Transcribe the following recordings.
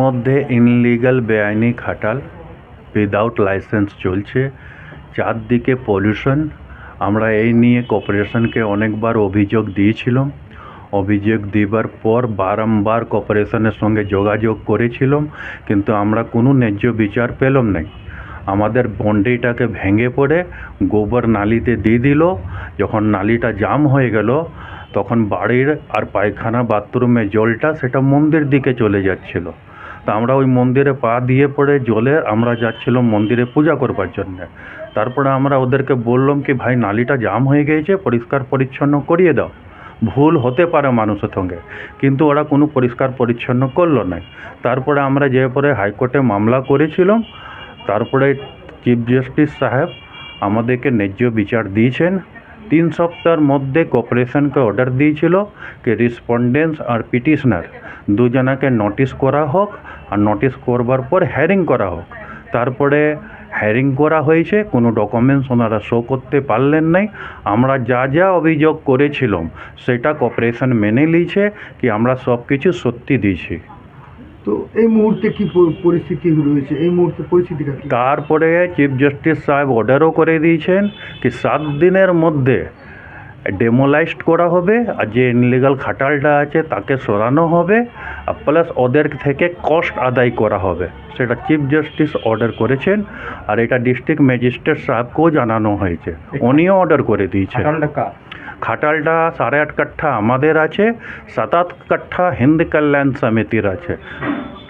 মধ্যে ইনলিগাল বেআইনি খাটাল উইদাউট লাইসেন্স চলছে, চারদিকে পলিউশন আমরা এই নিয়ে কর্পোরেশনকে অনেকবার অভিযোগ দিয়েছিলাম। অভিযোগ দেবার পর বারংবার কর্পোরেশনের সঙ্গে যোগাযোগ করেছিলাম, কিন্তু আমরা কোনো ন্যায্য বিচার পেলাম না আমাদের বন্ডিটাকে ভেঙে পড়ে গোবর নালিতে দিয়ে দিল। যখন নালিটা জাম হয়ে গেল, তখন বাড়ির আর পায়খানা বাথরুমে জলটা সেটা মন্দির দিকে চলে যাচ্ছিল। তা আমরা ওই মন্দিরে পা দিয়ে পড়ে জলে আমরা যাচ্ছিলাম মন্দিরে পূজা করবার জন্যে। তারপরে আমরা ওদেরকে বললাম কি, ভাই, নালিটা জাম হয়ে গিয়েছে পরিষ্কার পরিচ্ছন্ন করিয়ে দাও। ভুল হতে পারে মানুষের সঙ্গে, কিন্তু ওরা কোনো পরিষ্কার পরিচ্ছন্ন করল না। তারপরে আমরা যে পরে হাইকোর্টে মামলা করেছিলাম, তারপরে চিফ জাস্টিস সাহেব আমাদেরকে ন্যায্য বিচার দিয়েছেন। তিন সপ্তাহের মধ্যে কর্পোরেশনকে অর্ডার দিয়েছিল কি রেসপন্ডেন্স আর পিটিশনার দুজনাকে নোটিশ করা হোক আর নোটিশ করবার পর হ্যারিং করা হোক। তারপরে হ্যারিং করা হয়েছে, কোনো ডকুমেন্টস ওনারা শো করতে পারলেন নাই। আমরা যা যা অভিযোগ করেছিলাম, সেটা কর্পোরেশন মেনে নিয়েছে, কি আমরা সব কিছু সত্যি দিয়েছি। তো এই মুহূর্তে কি পরিস্থিতি রয়েছে? এই মুহূর্তে পরিস্থিতিটা তারপরে চিফ জাস্টিস সাহেব অর্ডারও করে দিয়েছেন কি সাত দিনের মধ্যে ডেমোলাইজড করা হবে আর যে ইনলিগাল খাটালটা আছে তাকে সরানো হবে আর প্লাস ওদের থেকে কস্ট আদায় করা হবে। সেটা চিফ জাস্টিস অর্ডার করেছেন আর এটা ডিস্ট্রিক্ট ম্যাজিস্ট্রেট সাহেবকেও জানানো হয়েছে। উনিও অর্ডার করে দিয়েছে খাটালটা সাড়ে আট কাঠা আমাদের আছে সাত আট কাঠা হিন্দ কল্যাণ সমিতির আছে।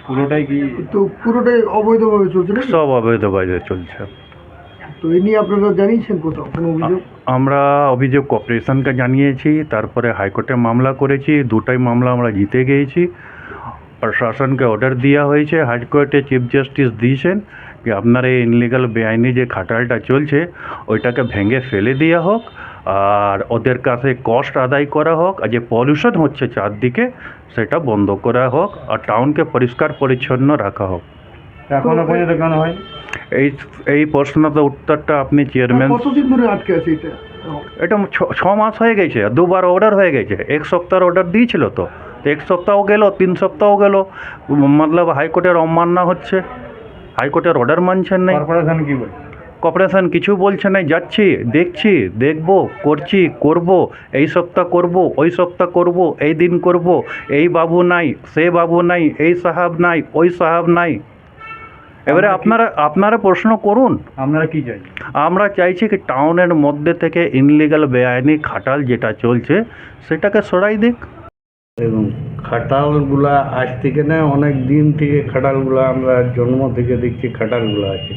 পুরোটাই কি? তো পুরোটাই অবৈধভাবে চলছে সব অবৈধভাবে চলছে। তো এই নিয়ে আপনারা জানিয়েছেন কোথাও কোনো অভিযোগ? আমরা অভিযোগ কর্পোরেশনকে জানিয়েছি তারপরে হাইকোর্টে মামলা করেছি দুটাই মামলা আমরা জিতে গিয়েছি। প্রশাসনকে অর্ডার দেওয়া হয়েছে হাইকোর্টে চিফ জাস্টিস দিয়েছেন যে আপনার এই ইনলিগাল বেআইনি যে খাটালটা চলছে ওইটাকে ভেঙে ফেলে দেওয়া হোক। আর ওদের কাছে কস্ট আদায় করা হোক আর যে পলিউশন হচ্ছে চারদিকে সেটা বন্ধ করা হোক আর টাউনকে পরিষ্কার পরিচ্ছন্ন রাখা হোক। এখনও পর্যন্ত কেন হয়? এই এই প্রশ্নটা উত্তরটা আপনি চেয়ারম্যান কতদিন ধরে আটকে আছে এটা? এটা ছ- মাস হয়ে গেছে দুবার অর্ডার হয়ে গেছে এক সপ্তাহের অর্ডার দিয়েছিল তো। তো এক সপ্তাহ গেল তিন সপ্তাহ গেল মতলব হাইকোর্টের অমান্য হচ্ছে। হাইকোর্টের অর্ডার মানছেন না কর্পোরেশন কি বলে কর্পোরেশন কিছু বলছে না যাচ্ছি দেখছি দেখব করছি করব এই সপ্তাহ করব ওই সপ্তাহ করব এই দিন করব এই বাবু নাই সে বাবু নাই এই সাহাব নাই ওই সাহাব নাই। এবারে আপনারা আপনারা প্রশ্ন করুন। আপনারা কি চাই? আমরা চাইছি কি টাউনের মধ্যে থেকে ইনলিগাল বেআইনি খাটাল যেটা চলছে সেটাকে সরাই দিক। এবং খাটালগুলা আজ থেকে না অনেক দিন থেকে খাটালগুলা আমরা জন্ম থেকে দেখছি খাটালগুলো আছে।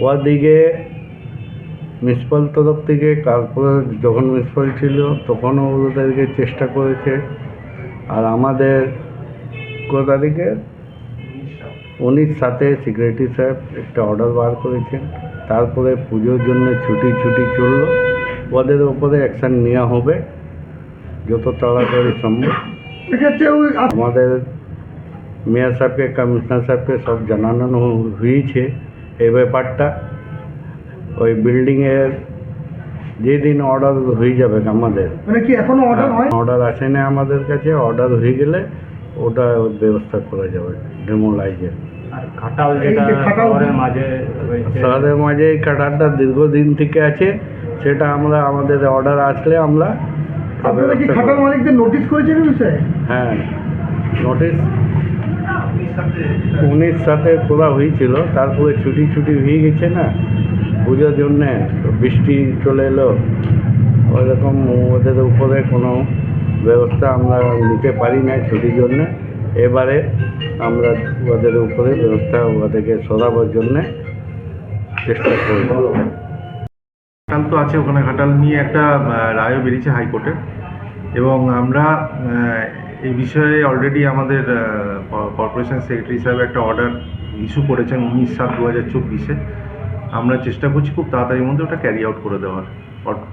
ওদিকে মিউনিসিপাল তরফ থেকে তারপরে যখন মিউনিসিপাল ছিল, তখনও ওদেরকে চেষ্টা করেছে। আর আমাদের কোথা থেকে উনিশ সাথে সিকিউরিটি সাহেব একটা অর্ডার বার করেছেন। তারপরে পুজোর জন্য ছুটি ছুটি চলল। ওদের ওপরে অ্যাকশান নেওয়া হবে, যত তাড়াতাড়ি সম্ভব। আমাদের মেয়র সাহেবকে, কমিশনার সাহেবকে সব জানানো হয়েছে। এই ব্যাপারটা। ওই বিল্ডিংয়ের যেদিন অর্ডার হয়ে যাবে আমাদের। মানে কি এখনও অর্ডার হয় অর্ডার আসে না আমাদের কাছে অর্ডার হয়ে গেলে ওটা ব্যবস্থা করা যাবে ডেমোলাইজের আর খাটাল যেটা শহরের মাঝে এই কাটারটা দীর্ঘদিন থেকে আছে সেটা আমরা আমাদের অর্ডার আসলে আমরা আপনারা কি ব্যবস্থা মালিকদের নোটিশ করেছেন হ্যাঁ নোটিশ উনিশ সাথে খোলা হয়েছিল, তারপরে ছুটি ছুটি হয়ে গেছে না, পুজোর জন্যে বৃষ্টি চলে এলো। ওইরকম ওদের উপরে কোনো ব্যবস্থা আমরা নিতে পারি না ছুটির জন্যে। এবারে আমরা ওদের উপরে ব্যবস্থা ওদেরকে সরাবার জন্যে চেষ্টা করব। ঘাটাল তো আছে ওখানে ঘাটাল নিয়ে একটা রায়ও বেরিয়েছে হাইকোর্টে। এবং আমরা এই বিষয়ে অলরেডি আমাদের কর্পোরেশন সেক্রেটারি সাহেব একটা অর্ডার ইস্যু করেছেন উনিশ সাত দু হাজার চব্বিশে। আমরা চেষ্টা করছি খুব তাড়াতাড়ির মধ্যে ওটা ক্যারি আউট করে দেওয়ার।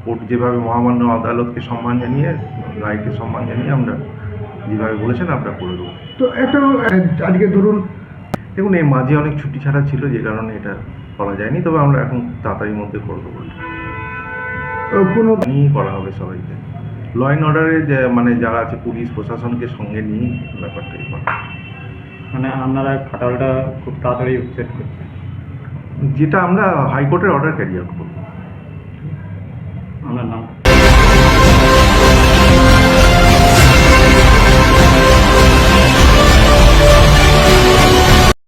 কোর্ট যেভাবে মহামান্য আদালতকে সম্মান জানিয়ে রায়কে সম্মান জানিয়ে আমরা যেভাবে বলেছেন আমরা করে দেবো। তো একটা আজকে ধরুন দেখুন এই মাঝে অনেক ছুটি ছাড়া ছিল যে কারণে এটা করা যায়নি তবে আমরা এখন তাড়াতাড়ির মধ্যে করে দেবো। কোনো নিয়েই করা হবে সবাইকে। ল অ্যান্ড অর্ডারে যে মানে যারা আছে পুলিশ প্রশাসনকে সঙ্গে নিয়ে ব্যাপারটা করা মানে আপনারা খাটালটা খুব তাড়াতাড়ি উচ্ছেদ করছেন। যেটা আমরা হাইকোর্টের অর্ডার ক্যারি আউট করব। আপনার নাম?